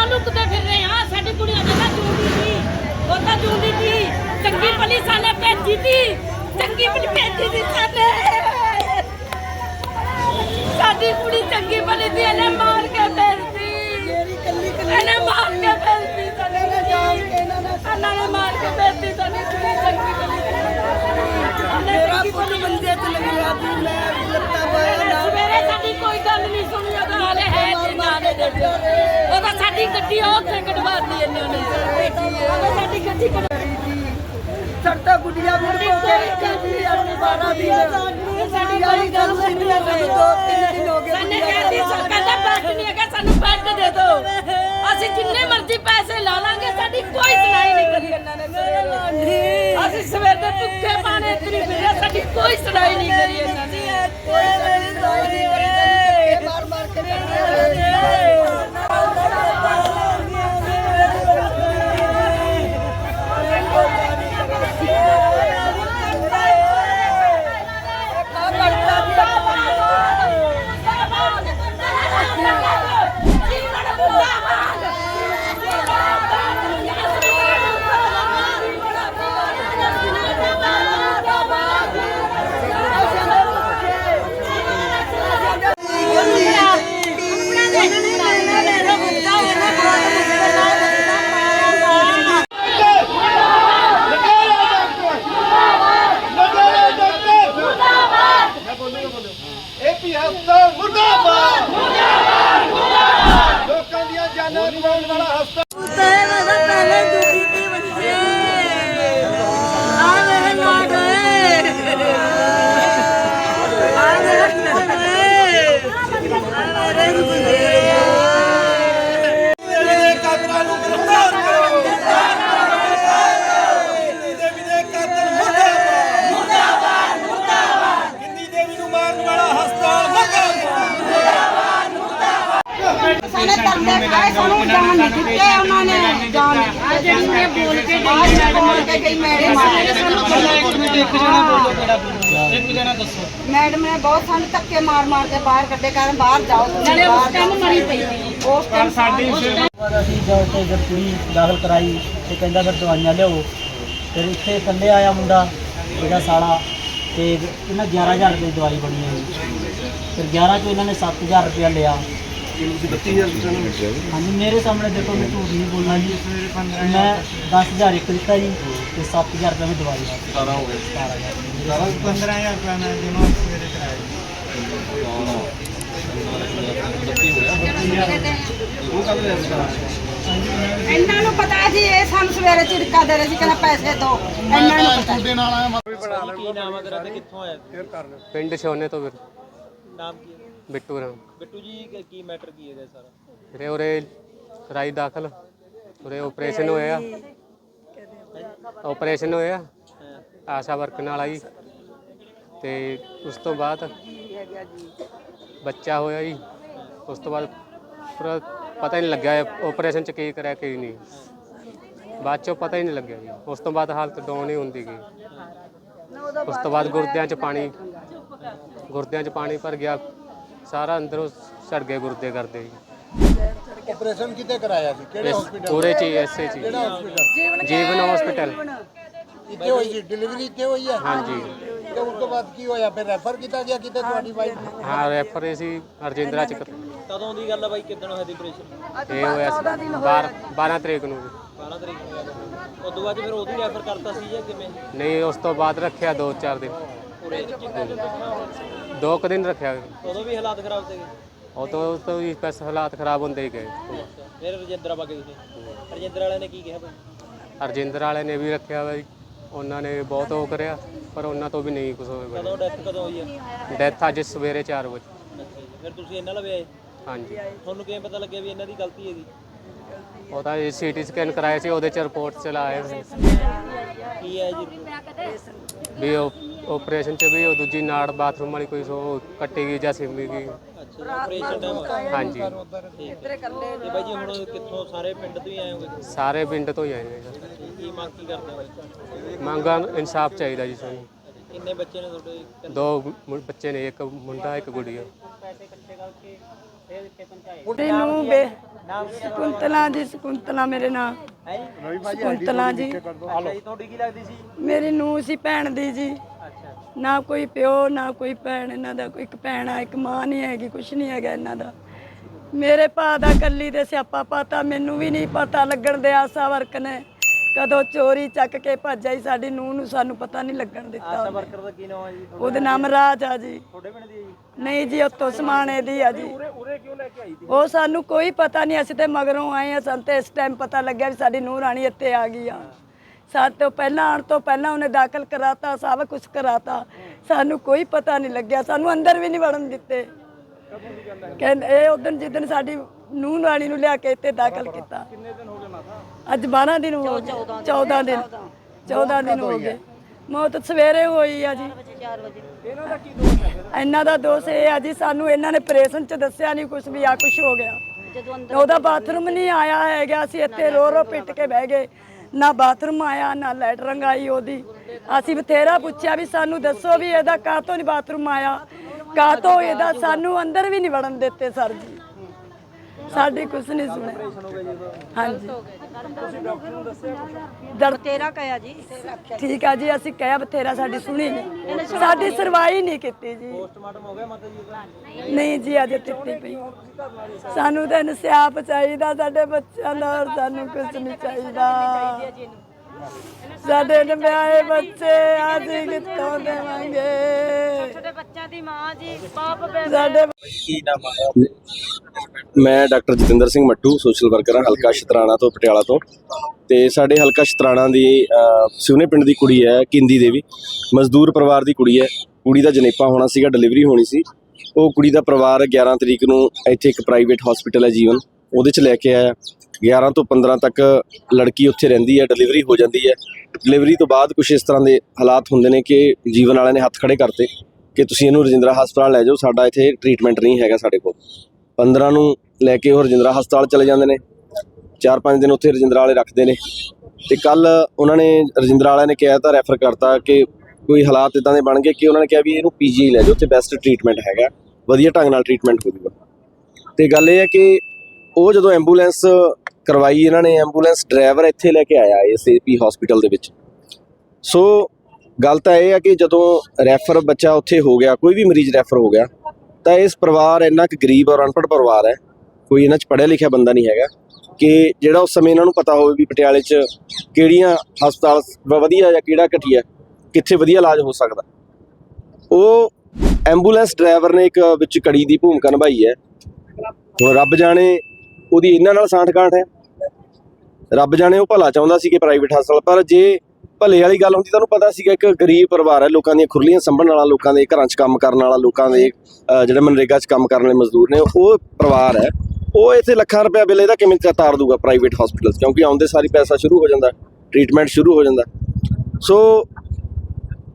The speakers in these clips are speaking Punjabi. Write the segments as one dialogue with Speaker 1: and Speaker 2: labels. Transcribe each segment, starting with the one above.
Speaker 1: ਕਿਉਂ ਲੁਕਦੇ ਫਿਰ ਰਹੇ ਹਾਂ ਸਾਡੀ ਕੁੜੀ ਅਜੇ ਤਾਂ ਜੂੰਦੀ ਸੀ। ਉਹ ਤਾਂ ਜੂੰਦੀ ਸੀ। ਚੰਗੀ ਭਲੀ ਸਾਨੇ ਭੇਜੀ ਸੀ। ਚੰਗੀ ਭਲੀ ਭੇਜੀ ਸੀ ਸਾਨੇ ਸਾਡੀ ਕੁੜੀ ਚੰਗੀ ਭਲੀ ਸੀ ਇਹਨੇ ਮਾਰ ਕੇ ਭੇਜਦੀ ਇਹਨੇ ਮਾਰ ਕੇ ਭੇਜਦੀ ਸਾਨੇ ਇਹਨਾਂ ਨੇ ਮਾਰ ਕੇ ਭੇਜਦੀ ਸਾਡੀ ਕੁੜੀ ਚੰਗੀ ਭਲੀ।
Speaker 2: ਮੇਰਾ ਪੁੱਤ ਮੰਜੇ ਤੇ ਲੱਗਿਆ ਸੀ ਮੈਂ ਲੱਤਾਂ ਬਾਹਾਂ ਨਾਲ।
Speaker 1: ਸਵੇਰੇ ਸਾਡੀ ਕੋਈ ਗੱਲ ਨਹੀਂ ਸੁਣੀ ਉਹਦਾ ਹਾਲੇ ਹੈ ਜੀ ਨਾਲੇ ਦੇ ਤਾਂ ਸਾਡੀ ਗੱਡੀ ਉਹ ਉੱਥੇ ਕਢਵਾਤੀ ਇਹਨਾਂ ਨੇ ਤਾਂ ਸਾਡੀ ਗੱਡੀ ਕਢਵਾ
Speaker 2: ਸੜਤਾ ਗੁੱਡੀਆਂ ਵੀ ਕੋ ਕੇ ਆਪਣੀ ਬਾਰਾ ਦੀ ਸਾਡੀ ਵਾਲੀ ਗੱਲ ਆ ਸਾਨੂੰ ਦੋ ਤਿੰਨ ਦਿਨ ਹੋ ਗਏ
Speaker 1: ਸਾਨੇ ਕਹਿੰਦੀ ਕਹਿੰਦਾ ਬੈੱਡ ਨਹੀਂ ਹੈਗਾ ਸਾਨੂੰ ਬੈੱਡ ਦੇ ਦਿਓ। ਅਸੀਂ ਜਿੰਨੇ ਮਰਜ਼ੀ ਪੈਸੇ ਲਾ ਲਾਂਗੇ ਸਾਡੀ ਕੋਈ ਸੁਣਾਈ ਨਹੀਂ ਕਰੀ। ਇਹਨਾਂ ਨੇ। ਅਸੀਂ ਸਵੇਰ ਦੇ ਭੁੱਖੇ ਪਾਣੇ ਇਤਨੀ ਫਿਰੇ ਸਾਡੀ ਕੋਈ ਸੁਣਾਈ ਨਹੀਂ ਕਰੀ ਇਹਨਾਂ ਨੇ।
Speaker 2: ਕੋਈ ਸੁਣਾਈ ਨਹੀਂ ਕਰੀ ਮਾਰ ਮਾਰ ਕੇ
Speaker 3: ਲੋਕਾਂ ਦੀਆਂ ਜਾਨਾਂ ਬਚਾਉਣ ਵਾਲਾ ਹਸਪਤਾਲ ਦੇ ਕਾਤਲਾਂ ਨੂੰ ਗ੍ਰਿਫਤਾਰ ਕਰੋ ਹਿੰਦੀ ਦੇਵੀ ਦੇ ਕਾਤਲ ਮੁਰਦਾਬਾਦ ਮੁਰਦਾਬਾਦ ਮੁਰਦਾਬਾਦ ਹਿੰਦੀ ਦੇਵੀ ਨੂੰ ਮਾਰਨ ਵਾਲਾ ਹਸਪਤਾਲ ਮੁਰਦਾਬਾਦ
Speaker 4: ਸਾਨੇ ਤਰਲੇ ਖਾਏ ਸਾਨੂੰ ਜਾਨ ਨਹੀਂ ਦਿੱਤੇ ਉਹਨਾਂ ਨੇ ਜਾਨ ਆ ਜਿਹੜੀ ਮੈਂ ਬੋਲ ਕੇ ਗਈ ਬੋਲ ਕੇ ਗਈ ਮੈਡਮ ਮਾਰੇ ਸਾਨੂੰ ਇੱਕ ਜਣਾ ਬੋਲੋ ਕਿਹੜਾ ਬੋਲੋ ਇੱਕ ਜਣਾ ਦੱਸੋ। ਮੈਡਮ ਨੇ ਬਹੁਤ ਸਾਨੂੰ ਧੱਕੇ ਮਾਰ ਮਾਰ ਕੇ ਬਾਹਰ ਕੱਢੇ ਕਾਰਨ ਬਾਹਰ ਜਾਓ ਨਾਲੇ ਉਸ ਟਾਈਮ ਮਰੀ ਪਈ ਉਸ ਟਾਈਮ ਸਾਡੀ
Speaker 5: ਅਸੀਂ ਜਾ ਕੇ ਜਦ ਕੁੜੀ ਦਾਖਲ ਕਰਾਈ ਤੇ ਕਹਿੰਦਾ ਫਿਰ ਦਵਾਈਆਂ ਲਿਆਓ। ਫਿਰ ਇੱਥੇ ਥੱਲੇ ਆਇਆ ਮੁੰਡਾ ਇਹਦਾ ਸਾਲਾ ਤੇ ਇਹਨਾਂ 11000 ਰੁਪਏ ਦੀ ਦਵਾਈ ਬਣੀ ਹੈ। ਫਿਰ 11 ਚੋਂ ਇਹਨਾਂ ਨੇ 7000 ਰੁਪਇਆ ਲਿਆ। ਹਾਂਜੀ ਮੇਰੇ ਸਾਹਮਣੇ ਦੇਖੋ ਮੈਂ ਝੂਠ ਨਹੀਂ ਬੋਲਣਾ ਜੀ। ਮੈਂ 10000 ਇੱਕ ਦਿੱਤਾ ਜੀ ਤੇ 7000 ਰੁਪਏ ਮੈਂ ਦਵਾਈ ਆ 17 ਹੋ ਗਏ। 17000 15000 ਰੁਪਏ ਮੈਂ ਜਮਾ ਸਵੇਰੇ ਕਰਾਇਆ
Speaker 4: ਇਹਨਾਂ ਨੂੰ ਪਤਾ ਸੀ ਇਹ ਸਾਨੂੰ ਸਵੇਰੇ ਝਿੜਕਾ ਦੇ ਰਹੇ ਸੀ ਕਹਿੰਦਾ ਪੈਸੇ ਦਿਓ ਇਹਨਾਂ ਨੂੰ ਪਤਾ
Speaker 3: ਤੁਹਾਡੇ ਨਾਲ ਆਇਆ
Speaker 6: ਕੀ ਨਾਮ ਹੈ ਤੇਰਾ ਤੇ ਕਿੱਥੋਂ ਆਇਆ? ਤੂੰ?
Speaker 7: ਪਿੰਡ ਛੋਨੇ ਤੋਂ ਵੀਰ।
Speaker 6: ਨਾਮ ਕੀ ਹੈ?
Speaker 7: ਬਿੱਟੂ ਰਾਮ।
Speaker 6: ਬਿੱਟੂ ਜੀ ਕੀ- ਕੀ ਮੈਟਰ ਕੀ ਹੈਗਾ ਸਾਰਾ?
Speaker 7: ਵੀਰੇ ਉਰੇ ਰਾਈ ਦਾਖਲ। ਉਰੇ ਆਪਰੇਸ਼ਨ ਹੋਇਆ ਆਪਰੇਸ਼ਨ ਹੋਇਆ
Speaker 6: ਹਾਂ।
Speaker 7: ਆਸ਼ਾ ਵਰਕ ਨਾਲ ਆਈ। ਤੇ ਉਸ ਤੋਂ ਬਾਅਦ ਬੱਚਾ ਹੋਇਆ ਜੀ। ਉਸ ਤੋਂ ਬਾਅਦ ਪੂਰਾ ਪਤਾ ਹੀ ਨਹੀਂ ਲੱਗਿਆ ਆਪਰੇਸ਼ਨ ਚ ਕੀ ਕਰਿਆ ਕੀ ਨਹੀਂ। ਬਾਅਦ ਚੋਂ ਪਤਾ ਹੀ ਨਹੀਂ ਲੱਗਿਆ ਜੀ। ਉਸ ਤੋਂ ਬਾਅਦ ਹਾਲਤ ਡਾਊਨ ਹੀ ਹੁੰਦੀ ਗਈ। ਉਸ ਤੋਂ ਬਾਅਦ ਗੁਰਦਿਆਂ ਚ ਪਾਣੀ ਗੁਰਦਿਆਂ ਚ ਪਾਣੀ ਭਰ ਗਿਆ ਸਾਰਾ ਅੰਦਰੋਂ ਸੜ ਗਏ ਗੁਰਦੇ ਕਰਦੇ ਜੀ।
Speaker 3: ਆਪਰੇਸ਼ਨ ਕਿਤੇ ਕਰਾਇਆ ਸੀ? ਕਿਹੜੇ
Speaker 7: ਇਸ ਪੂਰੇ ਚ ਐਸਏ ਚ
Speaker 3: ਕਿਹੜਾ ਹਸਪੀਟਲ
Speaker 7: ਜੀਵਨ ਹਸਪੀਟਲ
Speaker 3: ਇੱਥੇ ਹੋਈ ਸੀ ਡਿਲੀਵਰੀ ਇੱਥੇ ਹੋਈ ਹੈ
Speaker 7: ਹਾਂਜੀ।
Speaker 3: ਤੇ ਉਸ ਤੋਂ ਬਾਅਦ ਕੀ ਹੋਇਆ? ਫਿਰ ਰੈਫਰ ਕੀਤਾ ਗਿਆ ਕਿਤੇ ਤੁਹਾਡੀ ਵਾਈਫ ਨੂੰ?
Speaker 7: ਹਾਂ ਰੈਫਰ ਸੀ ਰਜਿੰਦਰਾ ਚ।
Speaker 6: ਕਦੋਂ ਦੀ ਗੱਲ ਹੈ ਬਾਈ? ਕਿੱਦਣ ਹੋਇਆ ਦੀ ਆਪਰੇਸ਼ਨ
Speaker 7: ਇਹ ਹੋਇਆ ਸੀ 12 12 ਤਰੀਕ ਨੂੰ।
Speaker 6: 12 ਤਰੀਕ ਨੂੰ ਹੋਇਆ ਉਸ ਤੋਂ ਬਾਅਦ ਫਿਰ ਉਦੋਂ ਹੀ ਰੈਫਰ ਕਰਤਾ ਸੀ ਜਾਂ ਕਿਵੇਂ?
Speaker 7: ਨਹੀਂ ਉਸ ਤੋਂ ਬਾਅਦ ਰੱਖਿਆ 2-4 ਦਿਨ। ਦੋ ਕੁ ਦਿਨ ਰੱਖਿਆ।
Speaker 6: ਉਦੋਂ ਵੀ ਹਾਲਾਤ ਖਰਾਬ ਸੀਗੇ?
Speaker 7: ਉਦੋਂ ਤੋਂ ਵੀ ਬਸ ਹਾਲਾਤ ਖਰਾਬ ਹੁੰਦੇ ਹੀ ਗਏ।
Speaker 6: ਫਿਰ ਰਜਿੰਦਰਾ ਬਾਗੇ ਤੁਸੀਂ? ਰਜਿੰਦਰ ਵਾਲਿਆਂ ਨੇ ਕੀ ਕਿਹਾ ਬਾਈ
Speaker 7: ਰਜਿੰਦਰ ਵਾਲੇ ਨੇ ਵੀ ਰੱਖਿਆ ਵਾ ਜੀ। ਉਹਨਾਂ ਨੇ ਬਹੁਤ ਉਹ ਕਰਿਆ ਪਰ ਉਹਨਾਂ ਤੋਂ ਵੀ ਨਹੀਂ ਕੁਝ ਹੋਇਆ।
Speaker 6: ਕਦੋਂ ਡੈਥ ਕਦੋਂ ਹੋਈ ਹੈ
Speaker 7: ਡੈਥ ਅੱਜ ਸਵੇਰੇ 4 ਵਜੇ।
Speaker 6: ਅੱਛਾ ਜੀ ਫਿਰ ਤੁਸੀਂ ਇਹਨਾਂ ਲਵੇ ਆਏ?
Speaker 7: ਹਾਂਜੀ।
Speaker 6: ਤੁਹਾਨੂੰ ਕਿਵੇਂ ਪਤਾ ਲੱਗਿਆ ਵੀ ਇਹਨਾਂ ਦੀ ਗਲਤੀ ਹੈਗੀ?
Speaker 7: ਉਹ ਤਾਂ ਸੀਟੀ ਸਕੈਨ ਕਰਾਇਆ ਸੀ ਉਹਦੇ ਚ ਰਿਪੋਰਟ ਚਲਾ ਆਏ ਸੀ।
Speaker 6: ਕੀ ਹੈ ਜੀ?
Speaker 7: ਵੀ ਉਹ ਆਪਰੇਸ਼ਨ ਚ ਵੀ ਉਹ ਦੂਜੀ ਨਾੜ ਬਾਥਰੂਮ ਵਾਲੀ ਕੋਈ ਸੋ ਕੱਟੀ ਗਈ ਜਾਂ ਸਿਮੀ ਗਈ।
Speaker 6: ਅੱਛਾ ਆਪਰੇਸ਼ਨ ਟਾਈਮ
Speaker 7: ਹਾਂਜੀ।
Speaker 6: ਤੇ ਬਾਈ ਜੀ ਹੁਣ ਕਿੱਥੋਂ ਸਾਰੇ ਪਿੰਡ ਤੋਂ ਹੀ ਆਏ ਹੋਗੇ
Speaker 7: ਸਾਰੇ ਪਿੰਡ ਤੋਂ ਹੀ ਆਏ ਨੇ ਜੀ।
Speaker 6: ਕੀ ਮੰਗ ਕੀ ਕਰਦੇ ਹੋ ਬਾਈ?
Speaker 7: ਮੰਗਾਂ ਇਨਸਾਫ ਚਾਹੀਦਾ ਜੀ ਸਾਨੂੰ।
Speaker 6: ਕਿੰਨੇ ਬੱਚੇ ਨੇ ਤੁਹਾਡੇ?
Speaker 7: ਦੋ ਮੁ- ਬੱਚੇ ਨੇ ਇੱਕ ਮੁੰਡਾ ਇੱਕ ਗੁੜੀਆ
Speaker 2: ਮੈਨੂੰ ਬੇ ਸਕੁੰਤਲਾ ਜੀ ਸਕੁੰਤਲਾ ਮੇਰੇ ਨਾਮ ਸਕੁੰਤਲਾ ਜੀ
Speaker 6: ਤੁਹਾਡੀ ਕੀ ਲੱਗਦੀ ਸੀ?
Speaker 2: ਮੇਰੀ ਨੂੰਹ ਸੀ ਭੈਣ ਦੀ ਜੀ। ਨਾ ਕੋਈ ਪਿਓ ਨਾ ਕੋਈ ਭੈਣ ਇਹਨਾਂ ਦਾ ਕੋਈ ਇੱਕ ਭੈਣ ਆ ਇੱਕ ਮਾਂ ਨਹੀਂ ਹੈਗੀ ਕੁਛ ਨਹੀਂ ਹੈਗਾ ਇਹਨਾਂ ਦਾ। ਮੇਰੇ ਭਾ ਦਾ ਕੱਲੀ ਦੇ ਸਿਆਪਾ ਪਤਾ ਮੈਨੂੰ ਵੀ ਨਹੀਂ ਪਤਾ ਲੱਗਣ ਦੇ ਆਸਾ ਵਰਕ ਨੇ। ਕਦੋਂ ਚੋਰੀ ਚੱਕ ਕੇ ਭੱਜ ਆਈ ਸਾਡੀ ਨੂੰਹ ਨੂੰ ਸਾਨੂੰ ਪਤਾ ਨਹੀਂ ਲੱਗਣ ਦਿੱਤਾ ਉਹਨੇ।
Speaker 6: ਵਰਕਰ ਦਾ ਕੀ ਨਾਮ ਹੈ ਜੀ?
Speaker 2: ਉਹਦਾ ਨਾਮ ਰਾਜ ਆ ਜੀ।
Speaker 6: ਤੁਹਾਡੇ ਪਿੰਡ ਦੀ ਹੈ ਜੀ?
Speaker 2: ਨਹੀਂ ਜੀ ਉੱਤੋਂ ਸਮਾਣੇ ਦੀ ਆ ਜੀ। ਉਹ ਸਾਨੂੰ ਕੋਈ ਪਤਾ ਨਹੀਂ ਅਸੀਂ ਤੇ ਮਗਰੋਂ ਆਏ ਆ ਸਾਨੂੰ ਤੇ ਇਸ ਟਾਈਮ ਪਤਾ ਲੱਗਿਆ ਵੀ ਸਾਡੀ ਨੂੰਹ ਰਾਣੀ ਇੱਥੇ ਆ ਗਈ ਆ। ਸਾਡੇ ਤੋਂ ਪਹਿਲਾਂ ਆਉਣ ਤੋਂ ਪਹਿਲਾਂ ਉਹਨੇ ਦਾਖਲ ਕਰਾਤਾ ਸਭ ਕੁਝ ਕਰਾਤਾ। ਸਾਨੂੰ ਕੋਈ ਪਤਾ ਨਹੀਂ ਲੱਗਿਆ ਸਾਨੂੰ ਅੰਦਰ ਵੀ ਨਹੀਂ ਵੜਨ ਦਿੱਤੇ। ਕਹਿੰਦੇ ਇਹ ਉਦੋਂ ਜਿੱਦਣ ਸਾਡੀ ਨੂੰਹ ਰਾਣੀ ਨੂੰ ਲਿਆ ਕੇ ਇੱਥੇ ਦਾਖਲ ਕੀਤਾ। ਕਿੰਨੇ ਦਿਨ ਹੋ ਗਏ ਮਾਤਾ ਅੱਜ 12 ਦਿਨ ਹੋ ਗਏ। 14 ਦਿਨ। 14 ਦਿਨ ਹੋ ਗਏ। ਮੌਤ ਸਵੇਰੇ ਹੋਈ ਆ ਜੀ। ਇਹਨਾਂ ਦਾ ਦੋਸ਼ ਇਹ ਆ ਜੀ ਸਾਨੂੰ ਇਹਨਾਂ ਨੇ ਆਪਰੇਸ਼ਨ ਚ ਦੱਸਿਆ ਨਹੀਂ ਕੁਝ ਵੀ ਆ ਕੁਝ ਹੋ ਗਿਆ। ਉਹਦਾ ਬਾਥਰੂਮ ਨਹੀਂ ਆਇਆ ਹੈਗਾ ਅਸੀਂ ਇੱਥੇ ਰੋ ਰੋ ਪਿੱਟ ਕੇ ਬਹਿ ਗਏ। ਨਾ ਬਾਥਰੂਮ ਆਇਆ, ਨਾ ਲੈਟਰਿੰਗ ਆਈ ਉਹਦੀ। ਅਸੀਂ ਬਥੇਰਾ ਪੁੱਛਿਆ ਵੀ ਸਾਨੂੰ ਦੱਸੋ ਵੀ ਇਹਦਾ ਕਾਹ ਤੋਂ ਨਹੀਂ ਬਾਥਰੂਮ ਆਇਆ? ਕਾਹ ਤੋਂ ਇਹਦਾ? ਸਾਨੂੰ ਅੰਦਰ ਵੀ ਨਹੀਂ ਵੜਨ ਦਿੱਤੇ, ਸਰ ਜੀ। ਸਾਡੀ ਕੁਝ ਨਹੀਂ ਸੁਣਿਆ। ਹਾਂਜੀ। ਦਰ
Speaker 4: ਤੇਰਾ ਕਹਿਆ ਜੀ।
Speaker 2: ਠੀਕ ਆ ਜੀ ਅਸੀਂ ਕਹਿਆ ਬਥੇਰਾ ਸਾਡੀ ਸੁਣੀ ਨਹੀਂ ਸਾਡੀ ਸੁਣਵਾਈ ਨਹੀਂ ਕੀਤੀ ਜੀ।
Speaker 6: ਪੋਸਟਮਾਰਟਮ ਹੋ ਗਿਆ ਮਾਤਾ ਜੀ
Speaker 2: ਨਹੀਂ ਜੀ ਅਜੇ ਟਿੱਟੀ ਪਈ। ਸਾਨੂੰ ਤਾਂ ਇਨਸਾਫ ਚਾਹੀਦਾ ਸਾਡੇ ਬੱਚਿਆਂ ਦਾ ਔਰ ਸਾਨੂੰ ਕੁਝ ਨਹੀਂ ਚਾਹੀਦਾ। ਸਾਡੇ ਨਵਿਆਏ ਬੱਚੇ ਅਸੀਂ ਕਿੱਥੋਂ ਦੇਵਾਂਗੇ।
Speaker 1: ਛੋਟੇ ਬੱਚਿਆਂ ਦੀ ਮਾਂ ਜੀ ਬਾਪ ਬੇ
Speaker 2: ਸਾਡੇ
Speaker 6: ਕੀ ਨਾਮ ਹੈ
Speaker 8: ਮੈਂ doctor Jatinder Singh Mattu social worker ਹਾਂ ਹਲਕਾ ਸ਼ਤਰਾਣਾ ਤੋਂ ਪਟਿਆਲਾ ਤੋਂ। ਤੇ ਸਾਡੇ ਹਲਕਾ ਸ਼ਤਰਾਣਾ ਦੀ ਸਿਉਨੇ ਪਿੰਡ ਦੀ ਕੁੜੀ ਹੈ ਕਿੰਦੀ ਦੇਵੀ। ਮਜ਼ਦੂਰ ਪਰਿਵਾਰ ਦੀ ਕੁੜੀ ਹੈ। ਕੁੜੀ ਦਾ ਜਨੇਪਾ ਹੋਣਾ ਸੀਗਾ ਡਿਲੀਵਰੀ ਹੋਣੀ ਸੀ। ਉਹ ਕੁੜੀ ਦਾ ਪਰਿਵਾਰ 11 ਤਰੀਕ ਨੂੰ ਇੱਥੇ ਇੱਕ ਪ੍ਰਾਈਵੇਟ ਹਸਪੀਟਲ ਹੈ ਜੀਵਨ। ਉਹਦੇ ਚ ਲੈ ਕੇ ਆਇਆ। 11 ਤੋਂ 15 ਤੱਕ ਲੜਕੀ ਉੱਥੇ ਰਹਿੰਦੀ ਹੈ ਡਿਲੀਵਰੀ ਹੋ ਜਾਂਦੀ ਹੈ। ਡਿਲੀਵਰੀ ਤੋਂ ਬਾਅਦ ਕੁਝ ਇਸ ਤਰ੍ਹਾਂ ਦੇ ਹਾਲਾਤ ਹੁੰਦੇ ਨੇ ਕਿ ਜੀਵਨ ਵਾਲਿਆਂ ਨੇ ਹੱਥ ਖੜੇ ਕਰਤੇ ਕਿ ਤੁਸੀਂ ਇਹਨੂੰ ਰਜਿੰਦਰਾ ਹਸਪਤਾਲ ਲੈ ਜਾਓ, ਸਾਡਾ ਇੱਥੇ ਟ੍ਰੀਟਮੈਂਟ ਨਹੀਂ ਹੈਗਾ ਸਾਡੇ ਕੋਲ। 15 ਨੂੰ ਲੈ ਕੇ ਉਹ ਰਜਿੰਦਰਾ ਹਸਪਤਾਲ ਚਲੇ ਜਾਂਦੇ ਨੇ। 4-5 ਦਿਨ ਉੱਥੇ ਰਜਿੰਦਰਾ ਵਾਲੇ ਰੱਖਦੇ ਨੇ। ਤੇ ਕੱਲ ਉਹਨਾਂ ਨੇ ਰਜਿੰਦਰਾ ਵਾਲਿਆਂ ਨੇ ਕਿਹਾ ਤਾਂ ਰੈਫਰ ਕਰਤਾ ਕਿ ਕੋਈ ਹਾਲਾਤ ਇਦਾਂ ਦੇ ਬਣ ਗਏ ਕਿ ਉਹਨਾਂ ਨੇ ਕਿਹਾ ਵੀ ਇਹਨੂੰ ਪੀਜੀ ਲੈ ਜਾਓ, ਉੱਥੇ ਬੈਸਟ ਟ੍ਰੀਟਮੈਂਟ ਹੈਗਾ। ਵਧੀਆ ਢੰਗ ਨਾਲ ਟ੍ਰੀਟਮੈਂਟ ਹੋ ਜਾਊਗਾ। ਤੇ ਗੱਲ ਇਹ ਹੈ ਕਿ ਉਹ ਜਦੋਂ ਐਂਬੂਲੈਂਸ ਕਰਵਾਈ ਇਹਨਾਂ ਨੇ, ਐਂਬੂਲੈਂਸ ਡਰਾਈਵਰ ਇੱਥੇ ਲੈ ਕੇ ਆਇਆ ਇਸ ਏਪੀ ਹਸਪੀਟਲ ਦੇ ਵਿੱਚ। ਸੋ ਗੱਲ ਤਾਂ ਇਹ ਆ ਕਿ ਜਦੋਂ ਰੈਫਰ ਬੱਚਾ ਉੱਥੇ ਹੋ ਗਿਆ, ਕੋਈ ਵੀ ਮਰੀਜ਼ ਰੈਫਰ ਹੋ ਗਿਆ, ਤਾਂ ਇਸ ਪਰਿਵਾਰ ਇੰਨਾ ਕੁ ਗਰੀਬ ਔਰ ਅਨਪੜ੍ਹ ਪਰਿਵਾਰ ਹੈ, ਕੋਈ ਇਹਨਾਂ 'ਚ ਪੜ੍ਹਿਆ ਲਿਖਿਆ ਬੰਦਾ ਨਹੀਂ ਹੈਗਾ, ਕਿ ਜਿਹੜਾ ਉਸ ਸਮੇਂ ਇਹਨਾਂ ਨੂੰ ਪਤਾ ਹੋਵੇ ਵੀ ਪਟਿਆਲੇ 'ਚ ਕਿਹੜੀਆਂ ਹਸਪਤਾਲ ਵਧੀਆ ਜਾਂ ਕਿਹੜਾ ਘਟੀਆ ਕਿੱਥੇ ਵਧੀਆ ਇਲਾਜ ਹੋ ਸਕਦਾ। ਉਹ ਐਂਬੂਲੈਂਸ ਡਰਾਈਵਰ ਨੇ ਇੱਕ ਵਿੱਚ ਕੜੀ ਦੀ ਭੂਮਿਕਾ ਨਿਭਾਈ ਹੈ। ਹੁਣ ਰੱਬ ਜਾਣੇ ਉਹਦੀ ਇਹਨਾਂ ਨਾਲ ਸਾਂਠ ਗਾਂਠ ਹੈ। ਰੱਬ ਜਾਣੇ ਉਹ ਭਲਾ ਚਾਹੁੰਦਾ ਸੀ ਕਿ ਪ੍ਰਾਈਵੇਟ ਹਸਪਤਾਲ ਪਰ ਜੇ ਭਲੇ ਵਾਲੀ ਗੱਲ ਹੁੰਦੀ ਤੁਹਾਨੂੰ ਪਤਾ ਸੀਗਾ ਇੱਕ ਗਰੀਬ ਪਰਿਵਾਰ ਹੈ, ਲੋਕਾਂ ਦੀਆਂ ਖੁਰਲੀਆਂ ਸੰਭਣ ਵਾਲਾ ਲੋਕਾਂ ਦੇ, ਘਰਾਂ 'ਚ ਕੰਮ ਕਰਨ ਵਾਲਾ ਲੋਕਾਂ ਦੇ ਜਿਹੜੇ ਮਨਰੇਗਾ 'ਚ ਕੰਮ ਕਰਨ ਵਾਲੇ ਮਜ਼ਦੂਰ ਨੇ, ਉਹ ਪਰਿਵਾਰ ਹੈ। ਉਹ ਇੱਥੇ ਲੱਖਾਂ ਰੁਪਏ ਬਿੱਲ ਇਹਦਾ ਕਿਵੇਂ ਤਾਰ ਦੂਗਾ ਪ੍ਰਾਈਵੇਟ ਹਸਪੀਟਲ 'ਚ ਕਿਉਂਕਿ ਆਉਂਦੇ ਸਾਰੀ ਪੈਸਾ ਸ਼ੁਰੂ ਹੋ ਜਾਂਦਾ ਟ੍ਰੀਟਮੈਂਟ ਸ਼ੁਰੂ ਹੋ ਜਾਂਦਾ। ਸੋ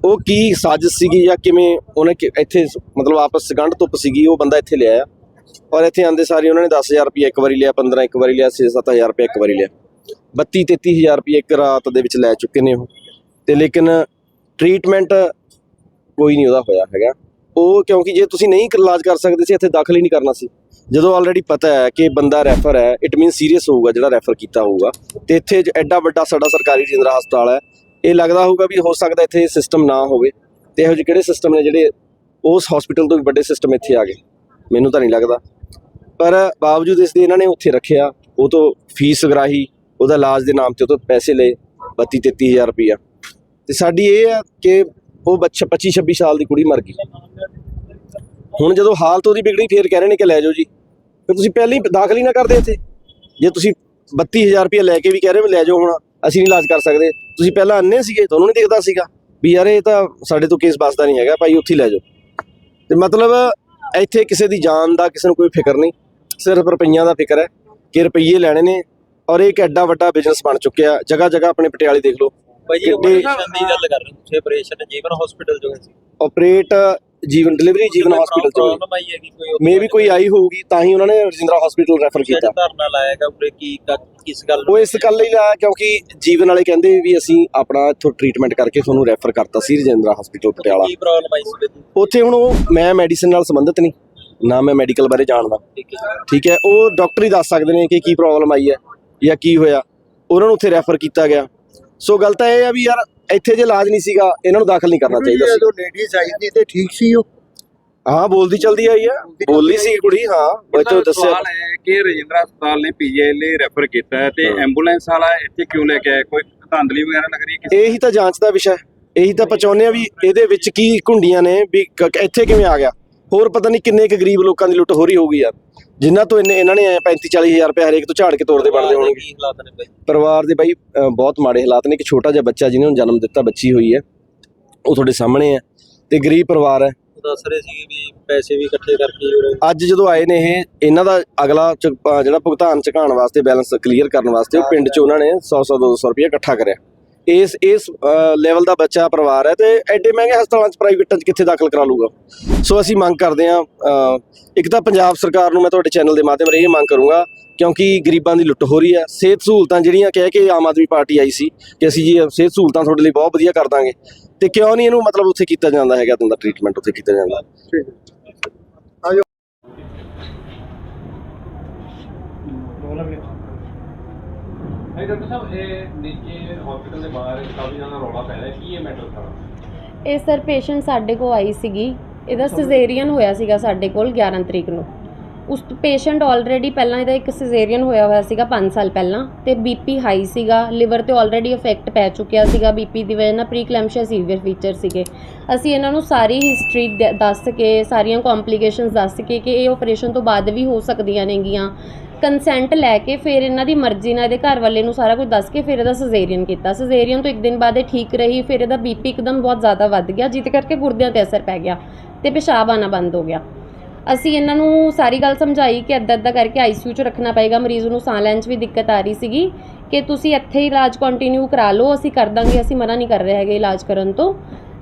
Speaker 8: ਉਹ ਕੀ ਸਾਜ਼ਿਸ਼ ਸੀਗੀ ਜਾਂ ਕਿਵੇਂ ਉਹਨੇ ਇੱਥੇ ਮਤਲਬ ਆਪਸ 'ਚ ਗੰਢ ਧੁੱਪ ਸੀਗੀ, ਉਹ ਬੰਦਾ ਇੱਥੇ ਲਿਆਇਆ। ਔਰ ਇੱਥੇ ਆਂਦੇ ਸਾਰੀ ਉਹਨਾਂ ਨੇ 10000 ਰੁਪਏ ਇੱਕ ਵਾਰੀ ਲਿਆ 15 ਇੱਕ ਵਾਰੀ ਲਿਆ 6-7000 ਰੁਪਏ ਇੱਕ ਵਾਰੀ ਲਿਆ। 32 33000 ਰੁਪਏ ਇੱਕ ਰਾਤ ਦੇ ਵਿੱਚ ਲੈ ਚੁੱਕੇ ਨੇ ਉਹ। ਤੇ ਲੇਕਿਨ ਟ੍ਰੀਟਮੈਂਟ ਕੋਈ ਨਹੀਂ ਉਹਦਾ ਹੋਇਆ ਹੈਗਾ। ਉਹ ਕਿਉਂਕਿ ਜੇ ਤੁਸੀਂ ਨਹੀਂ ਇਲਾਜ ਕਰ ਸਕਦੇ ਸੀ, ਇੱਥੇ ਦਾਖਲ ਹੀ ਨਹੀਂ ਕਰਨਾ ਸੀ। ਜਦੋਂ ਆਲਰੇਡੀ ਪਤਾ ਹੈ ਕਿ ਬੰਦਾ ਰੈਫਰ ਹੈ ਇਟ ਮੀਨ ਸੀਰੀਅਸ ਹੋਊਗਾ ਜਿਹੜਾ ਰੈਫਰ ਕੀਤਾ ਹੋਊਗਾ। ਤੇ ਇੱਥੇ ਐਡਾ ਵੱਡਾ ਸਾਡਾ ਸਰਕਾਰੀ ਰਜਿੰਦਰਾ ਹਸਪਤਾਲ ਹੈ। ਇਹ ਲੱਗਦਾ ਹੋਊਗਾ ਵੀ ਹੋ ਸਕਦਾ ਇੱਥੇ ਸਿਸਟਮ ਨਾ ਹੋਵੇ। ਤੇ ਇਹੋ ਜਿਹੇ ਕਿਹੜੇ ਸਿਸਟਮ ਨੇ ਜਿਹੜੇ ਉਸ ਹਸਪੀਟਲ ਤੋਂ ਵੀ ਵੱਡੇ ਸਿਸਟਮ ਇੱਥੇ ਆ ਗਏ? ਮੈਨੂੰ ਤਾਂ ਨਹੀਂ ਲੱਗਦਾ। ਪਰ ਬਾਵਜੂਦ ਇਸ ਦੇ ਇਹਨਾਂ ਨੇ ਉੱਥੇ ਰੱਖਿਆ, ਉਹ ਤੋਂ ਫੀਸ ਗਰਾਹੀ, ਉਹਦਾ ਇਲਾਜ ਦੇ ਨਾਮ ਤੇ ਉਹ ਤੋਂ ਪੈਸੇ ਲਏ 32 33000 ਰੁਪਇਆ ਤੇ ਸਾਡੀ ਇਹ ਆ ਕਿ ਉਹ ਬੱਚਾ 25 26 ਸਾਲ ਦੀ ਕੁੜੀ ਮਰ ਗਈ। ਹੁਣ ਜਦੋਂ ਹਾਲਤ ਉਹਦੀ ਵਿਗੜੀ, ਫੇਰ ਕਹਿ ਰਹੇ ਨੇ ਕਿ ਲੈ ਜਾਓ ਜੀ। ਫਿਰ ਤੁਸੀਂ ਪਹਿਲਾਂ ਹੀ ਦਾਖਲ ਹੀ ਨਾ ਕਰਦੇ ਇੱਥੇ। ਜੇ ਤੁਸੀਂ 32000 ਰੁਪਏ ਲੈ ਕੇ ਵੀ ਕਹਿ ਰਹੇ ਹੋ ਲੈ ਜਾਓ ਹੁਣ, ਅਸੀਂ ਨਹੀਂ ਇਲਾਜ ਕਰ ਸਕਦੇ। ਤੁਸੀਂ ਪਹਿਲਾਂ ਅੰਨੇ ਸੀਗੇ, ਤੁਹਾਨੂੰ ਨਹੀਂ ਦਿਖਦਾ ਸੀਗਾ ਵੀ ਯਾਰ ਇਹ ਤਾਂ ਸਾਡੇ ਤੋਂ ਕੇਸ ਬਸਦਾ ਨਹੀਂ ਹੈਗਾ, ਭਾਈ ਉੱਥੇ ਹੀ ਲੈ ਜਾਓ। ਤੇ ਮਤਲਬ ਇੱਥੇ ਕਿਸੇ ਦੀ ਜਾਨ ਦਾ ਕਿਸੇ ਨੂੰ ਕੋਈ ਫਿਕਰ ਨਹੀਂ। ਸਿਰਫ ਰੁਪਈਆਂ ਦਾ ਫਿਕਰ ਹੈ ਕਿ ਰੁਪਈਏ ਲੈਣੇ ਨੇ ਔਰ ਇਹ ਇੱਕ ਐਡਾ ਵੱਡਾ ਬਿਜ਼ਨਸ ਬਣ ਚੁੱਕਿਆ ਜਗ੍ਹਾ ਜਗ੍ਹਾ ਆਪਣੇ ਪਟਿਆਲੇ ਦੇਖ ਲਓ।
Speaker 6: ਭਾਈ ਆਪਰੇਸ਼ਨ ਦੀ ਗੱਲ ਕਰ ਰਹੇ ਤੁਸੀਂ ਆਪਰੇਸ਼ਨ ਜੀਵਨ ਹਸਪੀਟਲ ਜੋ ਹੈ ਸੀ
Speaker 8: operate Jeevan delivery Jeevan hospital
Speaker 6: ਕੋਈ
Speaker 8: ਮੇ ਵੀ ਕੋਈ ਆਈ ਹੋਊਗੀ ਤਾਂ ਹੀ ਉਹਨਾਂ ਨੇ ਰਜਿੰਦਰਾ ਹਸਪੀਟਲ ਰੈਫਰ ਕੀਤਾ।
Speaker 6: ਜਿਹੜਾ ਧਰਨਾ ਲਾਇਆਗਾ ਉਰੇ ਕੀ ਕ- ਕਿਸ ਗੱਲ
Speaker 8: ਉਹ ਇਸ ਗੱਲ ਲਈ ਲਾਇਆ ਕਿਉਂਕਿ ਜੀਵਨ ਵਾਲੇ ਕਹਿੰਦੇ ਵੀ ਅਸੀਂ ਆਪਣਾ ਇੱਥੋਂ ਟ੍ਰੀਟਮੈਂਟ ਕਰਕੇ ਤੁਹਾਨੂੰ ਰੈਫਰ ਕਰਤਾ ਸੀ ਰਜਿੰਦਰਾ ਹਸਪੀਟਲ ਪਟਿਆਲਾ।
Speaker 6: ਕੀ ਪ੍ਰੋਬਲਮ ਆਈ ਸੀ ਵਿੱਚ
Speaker 8: ਉੱਥੇ ਹੁਣ ਉਹ ਮੈਂ ਮੈਡੀਸਿਨ ਨਾਲ ਸੰਬੰਧਿਤ ਨਹੀਂ। ਨਾ ਮੈਂ ਮੈਡੀਕਲ ਬਾਰੇ ਜਾਣਦਾ।
Speaker 6: ਠੀਕ ਹੈ
Speaker 8: ਉਹ ਡਾਕਟਰ ਹੀ ਦੱਸ ਸਕਦੇ ਨੇ ਕਿ ਕੀ ਪ੍ਰੋਬਲਮ ਆਈ ਹੈ ਜਾਂ ਕੀ ਹੋਇਆ। ਉਹਨਾਂ ਨੂੰ ਉੱਥੇ ਰੈਫਰ ਕੀਤਾ ਗਿਆ। ਸੋ ਗੱਲ ਤਾਂ ਇਹ ਆ ਵੀ ਯਾਰ ਇੱਥੇ ਜੇ ਇਲਾਜ ਨਹੀਂ ਸੀਗਾ ਇਹਨਾਂ ਨੂੰ ਦਾਖਲ ਨਹੀਂ ਕਰਨਾ ਚਾਹੀਦਾ ਸੀ।
Speaker 3: ਜਦੋਂ ਲੇਡੀਜ਼ ਆਈ ਸੀ ਤੇ ਠੀਕ ਸੀ ਉਹ।
Speaker 8: ਹਾਂ ਬੋਲਦੀ ਚਲਦੀ ਆਈ ਆ ਬੋਲਦੀ ਸੀ ਕੁੜੀ ਹਾਂ। ਉਹ ਤੋਂ ਦੱਸਿਆ।
Speaker 9: ਸਵਾਲ ਹੈ ਕਿ ਰਜਿੰਦਰਾ ਹਸਪਤਾਲ ਨੇ ਪੀਜੀਆਈ ਲਈ ਰੈਫਰ ਕੀਤਾ ਹੈ ਤੇ ਐਂਬੂਲੈਂਸ ਵਾਲਾ ਇੱਥੇ ਕਿਉਂ ਲੈ ਕੇ ਆਇਆ? ਕੋਈ ਧਾਂਦਲੀ ਵਗੈਰਾ ਲੱਗ ਰਹੀ ਹੈ ਕਿਸੇ
Speaker 8: ਇਹੀ ਤਾਂ ਜਾਂਚ ਦਾ ਵਿਸ਼ਾ ਹੈ। ਇਹੀ ਤਾਂ ਪਹੁੰਚਾਉਂਦੇ ਆ ਵੀ ਇਹਦੇ ਵਿੱਚ ਕੀ ਘੁੰਡੀਆਂ ਨੇ ਵੀ ਇੱਥੇ ਕਿਵੇਂ ਆ ਗਿਆ? ਹੋਰ ਪਤਾ ਨਹੀਂ ਕਿੰਨੇ ਕੁ ਗਰੀਬ ਲੋਕਾਂ ਦੀ ਲੁੱਟ ਹੋ ਰਹੀ ਹੋਊਗੀ ਯਾਰ। ਜਿਨ੍ਹਾਂ ਤੋਂ ਇੰਨੇ ਇਹਨਾਂ ਨੇ 35 40 ਹਜ਼ਾਰ ਰੁਪਏ ਹਰੇਕ ਤੋਂ ਝਾੜ ਕੇ ਤੋੜਦੇ ਬਣਦੇ ਹੋਣਗੇ।
Speaker 6: ਕੀ ਹਾਲਾਤ ਨੇ ਬਾਈ?
Speaker 8: ਪਰਿਵਾਰ ਦੇ ਬਾਈ ਬਹੁਤ ਮਾੜੇ ਹਾਲਾਤ ਨੇ। ਇੱਕ ਛੋਟਾ ਜਿਹਾ ਬੱਚਾ ਜਿਹਨੇ ਨੂੰ ਜਨਮ ਦਿੱਤਾ ਬੱਚੀ ਹੋਈ ਹੈ। ਉਹ ਤੁਹਾਡੇ ਸਾਹਮਣੇ ਹੈ ਤੇ ਗਰੀਬ ਪਰਿਵਾਰ ਹੈ।
Speaker 6: ਉਹ ਦੱਸ ਰਹੇ ਸੀ ਵੀ ਪੈਸੇ ਵੀ ਇਕੱਠੇ ਕਰਕੇ ਉਰੇ
Speaker 8: ਅੱਜ ਜਦੋਂ ਆਏ ਨੇ ਇਹ ਇਹਨਾਂ ਦਾ ਅਗਲਾ ਚ- ਜਿਹੜਾ ਭੁਗਤਾਨ ਚੁਕਾਉਣ ਵਾਸਤੇ ਬੈਲੈਂਸ ਕਲੀਅਰ ਕਰਨ ਵਾਸਤੇ ਉਹ ਪਿੰਡ 'ਚ ਉਹਨਾਂ ਨੇ 100 100 200 ਰੁਪਏ ਇਕੱਠਾ ਕਰਿਆ। ਇਸ ਇਸ ਲੈਵਲ ਦਾ ਬੱਚਾ ਪਰਿਵਾਰ ਹੈ ਤੇ ਐਡੇ ਮਹਿੰਗੇ ਹਸਪਤਾਲਾਂ 'ਚ ਪ੍ਰਾਈਵੇਟਾਂ 'ਚ ਕਿੱਥੇ ਦਾਖਲ ਕਰਾ ਲੂਗਾ ਸੋ ਅਸੀਂ ਮੰਗ ਕਰਦੇ ਹਾਂ ਅ, ਇੱਕ ਤਾਂ ਪੰਜਾਬ ਸਰਕਾਰ ਨੂੰ ਮੈਂ ਤੁਹਾਡੇ ਚੈਨਲ ਦੇ ਮਾਧਿਅਮ ਰਾਹੀਂ ਇਹ ਮੰਗ ਕਰੂੰਗਾ ਕਿਉਂਕਿ ਗਰੀਬਾਂ ਦੀ ਲੁੱਟ ਹੋ ਰਹੀ ਹੈ ਸਿਹਤ ਸਹੂਲਤਾਂ ਜਿਹੜੀਆਂ ਕਹਿ ਕੇ ਆਮ ਆਦਮੀ ਪਾਰਟੀ ਆਈ ਸੀ ਕਿ ਅਸੀਂ ਜੀ ਸਿਹਤ ਸਹੂਲਤਾਂ ਤੁਹਾਡੇ ਲਈ ਬਹੁਤ ਵਧੀਆ ਕਰ ਦਾਂਗੇ। ਤੇ ਕਿਉਂ ਨਹੀਂ ਇਹਨੂੰ ਮਤਲਬ ਉੱਥੇ ਕੀਤਾ ਜਾਂਦਾ ਹੈਗਾ ਤਾਂ ਟ੍ਰੀਟਮੈਂਟ ਉੱਥੇ ਕੀਤਾ ਜਾਂਦਾ?
Speaker 9: ਨਹੀਂ, ਡਾਕਟਰ ਸਾਹਿਬ, ਇਹ ਨੀਚੇ ਹਸਪੀਟਲ ਦੇ ਬਾਹਰ ਕਾਫੀ ਜ਼ਿਆਦਾ ਰੌਲਾ ਪੈ ਰਿਹਾ। ਕੀ ਇਹ ਮੈਟਰ ਸਾਰਾ
Speaker 10: ਇਹ ਸਰ ਪੇਸ਼ੈਂਟ ਸਾਡੇ ਕੋਲ ਆਈ ਸੀਗੀ। ਇਹਦਾ ਸਿਜ਼ੇਰੀਅਨ ਹੋਇਆ ਸੀਗਾ ਸਾਡੇ ਕੋਲ 11 ਤਰੀਕ ਨੂੰ। ਉਸ ਪੇਸ਼ੈਂਟ ਆਲਰੇਡੀ ਪਹਿਲਾਂ ਇਹਦਾ ਇੱਕ ਸਿਜ਼ੇਰੀਅਨ ਹੋਇਆ ਹੋਇਆ ਸੀਗਾ 5 ਸਾਲ ਪਹਿਲਾਂ ਤੇ ਬੀਪੀ ਹਾਈ ਸੀਗਾ। ਲਿਵਰ ਤੇ ਆਲਰੇਡੀ ਇਫੈਕਟ ਪੈ ਚੁੱਕਿਆ ਸੀਗਾ ਬੀਪੀ ਦੀ ਵਜ੍ਹਾ ਨਾਲ ਪ੍ਰੀਕਲੈਮਸ਼ੀਆ ਸੀਵੀਅਰ ਫੀਚਰ ਸੀਗੇ। ਅਸੀਂ ਇਹਨਾਂ ਨੂੰ ਸਾਰੀ ਹਿਸਟਰੀ ਦੱਸ ਕੇ, ਸਾਰੀਆਂ ਕੰਪਲਿਕੇਸ਼ਨਸ ਦੱਸ ਕੇ ਕਿ ਇਹ ਆਪਰੇਸ਼ਨ ਤੋਂ ਬਾਅਦ ਵੀ ਹੋ ਸਕਦੀਆਂ ਨੇਗੀਆਂ। ਕੰਸੈਂਟ ਲੈ ਕੇ ਫਿਰ ਇਹਨਾਂ ਦੀ ਮਰਜ਼ੀ ਨਾਲ ਇਹਦੇ ਘਰ ਵਾਲੇ ਨੂੰ ਸਾਰਾ ਕੁਝ ਦੱਸ ਕੇ ਫਿਰ ਇਹਦਾ ਸਜੇਰੀਅਨ ਕੀਤਾ। ਸਜੇਰੀਅਨ ਤੋਂ ਇੱਕ ਦਿਨ ਬਾਅਦ ਇਹ ਠੀਕ ਰਹੀ, ਫਿਰ ਇਹਦਾ ਬੀਪੀ ਇੱਕਦਮ ਬਹੁਤ ਜ਼ਿਆਦਾ ਵੱਧ ਗਿਆ, ਜਿਹਦੇ ਕਰਕੇ ਗੁਰਦਿਆਂ ਤੇ ਅਸਰ ਪੈ ਗਿਆ ਤੇ ਪਿਸ਼ਾਬ ਆਣਾ ਬੰਦ ਹੋ ਗਿਆ। ਅਸੀਂ ਇਹਨਾਂ ਨੂੰ ਸਾਰੀ ਗੱਲ ਸਮਝਾਈ ਕਿ ਅੱਧਾ ਅੱਧਾ ਕਰਕੇ ਆਈਸੀਯੂ 'ਚ ਰੱਖਣਾ ਪਏਗਾ, ਮਰੀਜ਼ ਨੂੰ ਸਾਹ ਲੈਣ 'ਚ ਵੀ ਦਿੱਕਤ ਆ ਰਹੀ ਸੀਗੀ ਕਿ ਤੁਸੀਂ ਇੱਥੇ ਹੀ ਇਲਾਜ ਕੰਟੀਨਿਊ ਕਰਾ ਲਓ, ਅਸੀਂ ਕਰ ਦਾਂਗੇ, ਅਸੀਂ ਮਨਾ ਨਹੀਂ ਕਰ ਰਹੇ ਹੈਗੇ ਇਲਾਜ ਕਰਨ ਤੋਂ।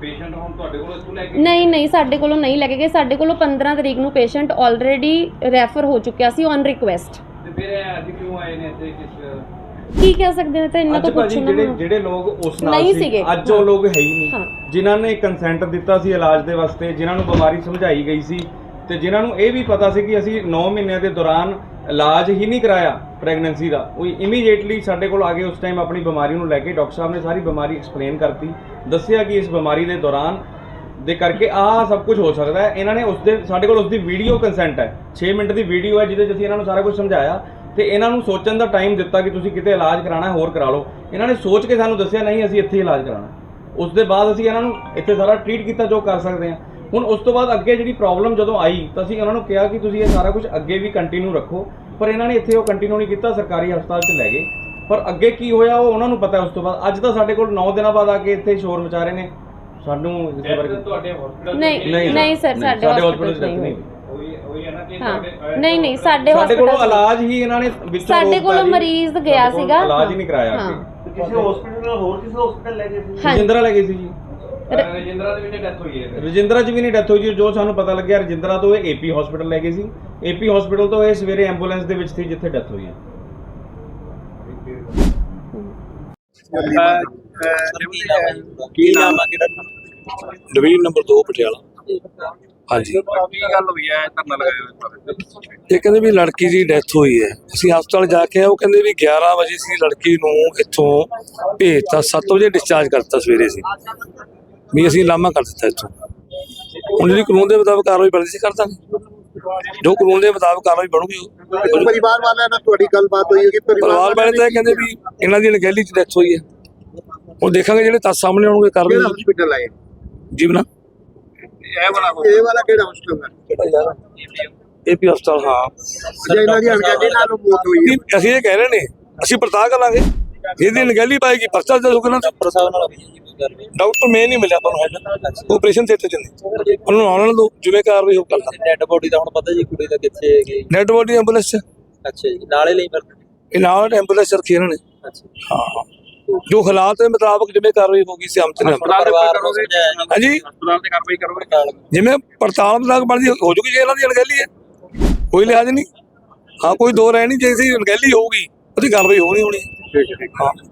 Speaker 9: ਪੇਸ਼ੈਂਟ ਹੁਣ ਤੁਹਾਡੇ ਕੋਲ ਇੱਥੋਂ ਲੈ ਕੇ
Speaker 10: ਨਹੀਂ ਨਹੀਂ ਸਾਡੇ ਕੋਲੋਂ ਨਹੀਂ ਲੈ ਕੇ ਗਏ। ਸਾਡੇ ਕੋਲੋਂ 15 ਤਰੀਕ ਨੂੰ ਪੇਸ਼ੈਂਟ ਆਲਰੇਡੀ ਰੈਫਰ ਹੋ ਚੁੱਕਿਆ ਸੀ ਔਨ ਰਿਕੁਐਸਟ
Speaker 9: ਤੇ ਫਿਰ ਇਹ ਅੱਜ ਕਿਉਂ ਆਏ ਨੇ ਇੱਥੇ ਕਿਸ
Speaker 10: ਕੀ ਕਹਿ ਸਕਦੇ ਨੇ ਤਾਂ ਇਹਨਾਂ
Speaker 11: ਅੱਜ
Speaker 10: ਤੋਂ
Speaker 11: ਭਾਜੀ
Speaker 10: ਪੁੱਛਣਾ
Speaker 11: ਜਿਹੜੇ ਜਿਹੜੇ ਲੋਕ ਉਸ ਨਾਲ
Speaker 10: ਨਹੀਂ
Speaker 11: ਸੀ
Speaker 10: ਸੀਗੇ।
Speaker 11: ਅੱਜ ਉਹ ਲੋਕ ਹੈ ਹੀ
Speaker 10: ਹਾਂ।
Speaker 11: ਨਹੀਂ ਜਿਨ੍ਹਾਂ ਨੇ ਕੰਸੈਂਟ ਦਿੱਤਾ ਸੀ ਇਲਾਜ ਦੇ ਵਾਸਤੇ ਜਿਨ੍ਹਾਂ ਨੂੰ ਬਿਮਾਰੀ ਸਮਝਾਈ ਗਈ ਸੀ ਤੇ ਜਿਨ੍ਹਾਂ ਨੂੰ ਇਹ ਵੀ ਪਤਾ ਸੀ ਕਿ ਅਸੀਂ 9 ਮਹੀਨਿਆਂ ਦੇ ਦੌਰਾਨ ਇਲਾਜ ਹੀ ਨਹੀਂ ਕਰਾਇਆ ਪ੍ਰੈਗਨੈਂਸੀ ਦਾ। ਉਹ ਇਮੀਡੀਏਟਲੀ ਸਾਡੇ ਕੋਲ ਆ ਕੇ ਉਸ ਟਾਈਮ ਆਪਣੀ ਬਿਮਾਰੀ ਨੂੰ ਲੈ ਕੇ ਡਾਕਟਰ ਸਾਹਿਬ ਨੇ ਸਾਰੀ ਬਿਮਾਰੀ ਐਕਸਪਲੇਨ ਕਰਤੀ। ਦੱਸਿਆ ਕਿ ਇਸ ਬਿਮਾਰੀ ਦੇ ਦੌਰਾਨ ਦੇ ਕਰਕੇ ਆਹ ਸਭ ਕੁਝ ਹੋ ਸਕਦਾ ਹੈ। ਇਹਨਾਂ ਨੇ ਉਸ ਦੇ ਸਾਡੇ ਕੋਲ ਉਸ ਦੀ ਵੀਡੀਓ ਕੰਸੈਂਟ ਹੈ। 6 ਮਿੰਟ ਦੀ ਵੀਡੀਓ ਹੈ ਜਿਹਦੇ 'ਚ ਅਸੀਂ ਇਹਨਾਂ ਨੂੰ ਸਾਰਾ ਕੁਝ ਸਮਝਾਇਆ ਤੇ ਇਹਨਾਂ ਨੂੰ ਸੋਚਣ ਦਾ ਟਾਈਮ ਦਿੱਤਾ ਕਿ ਤੁਸੀਂ ਕਿਤੇ ਇਲਾਜ ਕਰਾਣਾ ਹੋਰ ਕਰਾ ਲਓ। ਇਹਨਾਂ ਨੇ ਸੋਚ ਕੇ ਸਾਨੂੰ ਦੱਸਿਆ, ਨਹੀਂ, ਅਸੀਂ ਇੱਥੇ ਇਲਾਜ ਕਰਾਣਾ ਉਸ ਦੇ ਬਾਅਦ ਅਸੀਂ ਇਹਨਾਂ ਨੂੰ ਇੱਥੇ ਸਾਰਾ ਟ੍ਰੀਟ ਕੀਤਾ ਜੋ ਕਰ ਸਕਦੇ ਹਾਂ। ਹੁਣ ਉਸ ਤੋਂ ਬਾਅਦ ਅੱਗੇ ਜਿਹੜੀ ਪ੍ਰੋਬਲਮ ਜਦੋਂ ਆਈ, ਤਾਂ ਅਸੀਂ ਉਹਨਾਂ ਨੂੰ ਕਿਹਾ ਕਿ ਤੁਸੀਂ ਇਹ ਸਾਰਾ ਕੁਝ ਅੱਗੇ ਵੀ ਕੰਟੀਨਿਊ ਰੱਖੋ। ਪਰ ਇਹਨਾਂ ਨੇ ਇੱਥੇ ਉਹ ਕੰਟੀਨਿਊ ਨਹੀਂ ਕੀਤਾ, ਸਰਕਾਰੀ ਹਸਪਤਾਲ 'ਚ ਲੈ ਗਏ। ਪਰ ਅੱਗੇ ਕੀ ਹੋਇਆ ਉਹ ਉਹਨਾਂ ਨੂੰ ਪਤਾ ਉਸ ਤੋਂ ਬਾਅਦ। ਅੱਜ ਤਾਂ ਸਾਡੇ ਕੋਲ 9 ਦਿਨਾਂ ਬਾਅਦ ਆ ਕੇ ਇੱਥੇ ਸ਼ੋਰ ਮਚਾ ਰਹੇ ਨੇ। ਸਾਨੂੰ ਇਸ ਬਾਰੇ
Speaker 9: ਤੁਹਾਡੇ ਹਸਪੀਟਲ
Speaker 10: ਨਹੀਂ ਨਹੀਂ ਸਰ ਸਾਡੇ
Speaker 11: hospital 'ਚ
Speaker 10: ਹਸਪੀਟਲ
Speaker 11: ਨਹੀਂ
Speaker 10: ਨਹੀਂ
Speaker 9: ਹੋਈ ਹੋਈ ਹੈ ਨਾ ਕਿ
Speaker 10: ਹਾਂ।
Speaker 9: ਤੁਹਾਡੇ
Speaker 10: ਨਹੀਂ ਨਹੀਂ ਸਾਡੇ
Speaker 11: ਸਾਡੇ ਕੋਲੋਂ
Speaker 10: ਹਸਪੀਟਲ
Speaker 11: ਇਲਾਜ ਹੀ ਇਹਨਾਂ ਨੇ ਵਿੱਚੋਂ
Speaker 10: ਸਾਡੇ ਕੋਲੋਂ
Speaker 11: ਜੀ।
Speaker 10: ਮਰੀਜ਼ ਗਿਆ ਸੀਗਾ।
Speaker 11: ਇਲਾਜ ਹੀ ਨਹੀਂ ਕਰਾਇਆ
Speaker 3: ਕਿਸੇ ਹਸਪੀਟਲ ਨਾਲ ਹੋਰ ਕਿਸੇ ਹਸਪੀਟਲ ਲੈ ਗਏ ਸੀ?
Speaker 11: ਰਜਿੰਦਰਾ ਲੈ ਗਈ ਸੀ ਜੀ।
Speaker 9: ਰਜਿੰਦਰਾ ਦੇ ਵਿੱਚ ਡੈਥ ਹੋਈ ਹੈ
Speaker 11: ਰਜਿੰਦਰਾ ਚ ਵੀ ਨਹੀਂ ਡੈਥ ਹੋਈ ਜੀ। ਜੋ ਸਾਨੂੰ ਪਤਾ ਲੱਗਿਆ ਰਜਿੰਦਰਾ ਤੋਂ ਇਹ ਏਪੀ ਹਸਪੀਟਲ ਲੈ ਗਏ ਸੀ। ਏਪੀ ਹਸਪੀਟਲ ਤੋਂ ਇਹ ਸਵੇਰੇ ਐਂਬੂਲੈਂਸ ਦੇ ਵਿੱਚ ਸੀ ਜਿੱਥੇ ਡੈਥ ਹੋਈ ਹੈ।
Speaker 6: ਕੀ ਨਾਮ ਹੈ ਕਿਹੜਾ?
Speaker 12: Division number 2 Patiala. ਹਾਂਜੀ।
Speaker 9: ਕੀ ਗੱਲ ਹੋਈ ਹੈ ਧਰਨਾ ਲਗਾਇਆ
Speaker 12: ਇਹ ਕਹਿੰਦੇ ਵੀ ਲੜਕੀ ਦੀ ਡੈਥ ਹੋਈ ਹੈ। ਅਸੀਂ ਹਸਪਤਾਲ ਜਾ ਕੇ ਉਹ ਕਹਿੰਦੇ ਵੀ 11 ਵਜੇ ਸੀ ਲੜਕੀ ਨੂੰ ਇੱਥੋਂ ਭੇਜਤਾ। 7 ਵਜੇ ਡਿਸਚਾਰਜ ਕਰਤਾ ਸਵੇਰੇ ਸੀ। ਵੀ ਅਸੀਂ ਲਾਮਾ ਕਰ ਦਿੱਤਾ ਇੱਥੋਂ। ਹੁਣ ਜਿਹੜੀ ਕਾਨੂੰਨ ਦੇ ਮੁਤਾਬਕ ਕਾਰਵਾਈ ਬਣਦੀ ਸੀ ਕਰਦਾ ਜੋ ਕਾਨੂੰਨ ਦੇ ਮੁਤਾਬਕ ਕਾਰਵਾਈ ਬਣੂਗੀ
Speaker 3: ਪਰਿਵਾਰ ਵਾਲਿਆਂ ਨਾਲ ਤੁਹਾਡੀ ਗੱਲਬਾਤ ਹੋਈ ਹੈ ਕਿ
Speaker 12: ਪਰਿਵਾਰ ਵਾਲੇ ਤਾਂ ਇਹ ਕਹਿੰਦੇ ਵੀ ਇਹਨਾਂ ਦੀ ਅਣਗਹਿਲੀ ਚ ਡੈਥ ਹੋਈ ਹੈ। ਉਹ ਦੇਖਾਂਗੇ ਜਿਹੜੇ ਤੱਥ ਸਾਹਮਣੇ ਆਉਣਗੇ
Speaker 3: ਕਿਹੜਾ
Speaker 12: ਕਾਰਵਾਈ
Speaker 3: ਹਸਪੀਟਲ ਆਏ?
Speaker 12: ਜੀਵਨਾ
Speaker 9: ਇਹ ਵਾਲਾ
Speaker 3: ਇਹ ਵਾਲਾ ਕਿਹੜਾ ਹਸਪੀਟਲ ਹੈ?
Speaker 12: ਕਿਹੜਾ ਯਾਰ? ਏਪੀ ਹਸਪਤਾਲ ਹਾਂ।
Speaker 3: ਜੇ ਇਹਨਾਂ ਦੀ ਅਣਗਹਿਲੀ ਨਾਲ ਮੌਤ ਹੋਈ ਹੈ।
Speaker 12: ਅਸੀਂ ਇਹ ਕਹਿ ਰਹੇ ਨੇ ਅਸੀਂ ਪੜਤਾਲ ਕਰਾਂਗੇ। ਜਿਹਦੀ ਅਣਗਹਿਲੀ ਪਾਏਗੀ ਪਰਚਾ ਦੇ ਦੋਗੇ ਨਾ।
Speaker 6: ਡਾਕਟਰ ਸਾਹਿਬ ਨਾਲ
Speaker 12: ਡਾਕਟਰ ਮੈਂ ਨਹੀਂ ਮਿਲਿਆ ਤੁਹਾਨੂੰ ਹੈਗਾ ਆਪਰੇਸ਼ਨ ਥੀਏਟਰ ਚ ਨਹੀਂ। ਉਹਨੂੰ ਆਉਣ ਦੋ ਜਿਵੇਂ ਕਾਰਵਾਈ ਹੋ ਕਰਦਾ
Speaker 6: ਡੈਡ ਬੋਡੀ ਦਾ ਹੁਣ ਪਤਾ ਜੀ ਕੁੜੀ ਦਾ ਕਿੱਥੇ ਹੈਗੀ
Speaker 12: ਡੈਡ ਬੋਡੀ ਐਂਬੂਲੈਂਸ ਚ।
Speaker 6: ਅੱਛਾ ਜੀ ਨਾਲੇ ਲਈ ਫਿਰ।
Speaker 12: ਇਹ ਨਾਲ ਐਂਬੂਲੈਂਸ ਰੱਖੀ ਇਹਨਾਂ ਨੇ।
Speaker 6: ਅੱਛਾ
Speaker 12: ਹਾਂ। ਜੋ ਹਾਲਾਤ ਦੇ ਮੁਤਾਬਕ ਜਿਵੇਂ ਕਾਰਵਾਈ ਹੋਗੀ ਸਿਆਮਤ ਨੇ
Speaker 9: ਹਸਪਤਾਲ ਦੇ
Speaker 6: ਪਰਿਵਾਰ ਨੂੰ
Speaker 9: ਕਰੋਗੇ
Speaker 6: ਸਮਝਾਇਆ ਜੀ
Speaker 12: ਹਾਂਜੀ।
Speaker 9: ਹਸਪਤਾਲ ਤੇ ਕਾਰਵਾਈ ਕਰੋਗੇ
Speaker 12: ਜਿਵੇਂ ਪੜਤਾਲ ਮੁਤਾਬਕ ਬਣਦੀ ਹੋ ਜੂਗੀ ਜੇ ਇਹਨਾਂ ਦੀ ਅਣਗਹਿਲੀ ਹੈ। ਕੋਈ ਲਿਹਾਜ਼ ਨਹੀਂ। ਹਾਂ ਕੋਈ ਦੋ ਰਹਿ ਨਹੀਂ ਜੇ ਸੀ ਅਣਗਹਿਲੀ ਹੋਊਗੀ ਉਹਦੀ ਕਾਰਵਾਈ ਹੋਣੀ ਹੋਣੀ
Speaker 9: ਠੀਕ ਹੈ ਠੀਕ ਹੈ
Speaker 12: ਹਾਂ